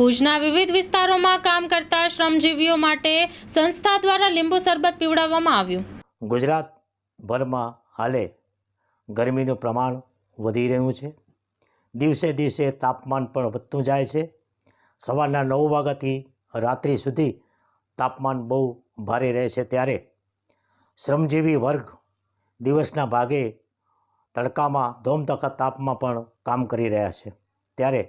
ભુજના વિવિધ વિસ્તારોમાં કામ કરતા શ્રમજીવીઓ માટે સંસ્થા દ્વારા લીંબુ શરબત પીવડાવવામાં આવ્યું. ગુજરાતભરમાં હાલે ગરમીનું પ્રમાણ વધી રહ્યું છે. દિવસે દિવસે તાપમાન પણ વધતું જાય છે. સવારના નવ વાગ્યાથી રાત્રિ સુધી તાપમાન બહુ ભારે રહે છે ત્યારે શ્રમજીવી વર્ગ દિવસના ભાગે તડકામાં ધોમધખા તાપમાં પણ કામ કરી રહ્યા છે. ત્યારે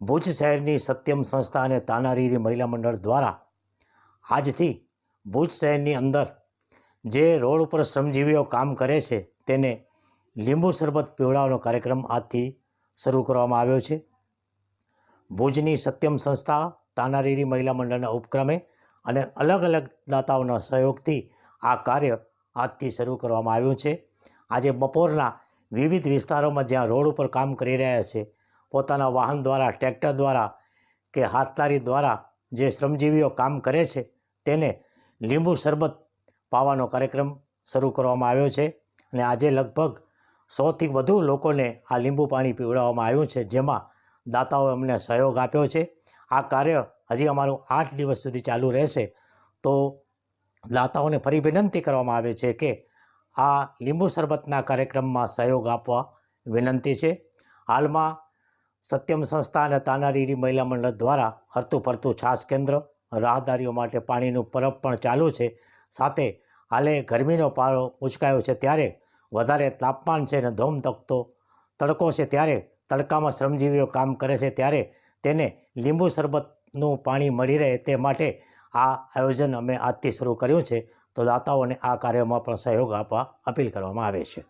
ભુજ શહેરની સત્યમ સંસ્થા અને તાનારીરી મહિલા મંડળ દ્વારા આજથી ભુજ શહેરની અંદર જે રોડ ઉપર શ્રમજીવીઓ કામ કરે છે, તેને લીંબુ શરબત પીવડાવવાનો કાર્યક્રમ આજથી શરૂ કરવામાં આવ્યો છે. ભુજની સત્યમ સંસ્થા, તાનારીરી મહિલા મંડળના ઉપક્રમે અને અલગ અલગ દાતાઓના સહયોગથી આ કાર્ય આજથી શરૂ કરવામાં આવ્યું છે. આજે બપોરના વિવિધ વિસ્તારોમાં જ્યાં રોડ ઉપર કામ કરી રહ્યા છે પોતાના વાહન દ્વારા, ટ્રેક્ટર દ્વારા કે હાથતારી દ્વારા જે શ્રમજીવીઓ કામ કરે છે, તેને લીંબુ શરબત પાવાનો કાર્યક્રમ શરૂ કરવામાં આવ્યો છે અને આજે લગભગ સોથી વધુ લોકોને આ લીંબુ પાણી પીવડાવવામાં આવ્યું છે, જેમાં દાતાઓએ અમને સહયોગ આપ્યો છે. આ કાર્ય હજી અમારું આઠ દિવસ સુધી ચાલુ રહેશે. તો દાતાઓને ફરી વિનંતી કરવામાં આવે છે કે આ લીંબુ શરબતના કાર્યક્રમમાં સહયોગ આપવા વિનંતી છે. હાલમાં સત્યમ સંસ્થા અને તાનારીરી મહિલા મંડળ દ્વારા હરતું ફરતું છાસ કેન્દ્ર, રાહદારીઓ માટે પાણીનું પરબ પણ ચાલુ છે. સાથે હાલે ગરમીનો પારો ઉચકાયો છે ત્યારે વધારે તાપમાન છે અને ધોમ તકતો તડકો છે ત્યારે તડકામાં શ્રમજીવીઓ કામ કરે છે ત્યારે તેને લીંબુ શરબતનું પાણી મળી રહે તે માટે આ આયોજન અમે આજથી શરૂ કર્યું છે. તો દાતાઓને આ કાર્યમાં પણ સહયોગ આપવા અપીલ કરવામાં આવે છે.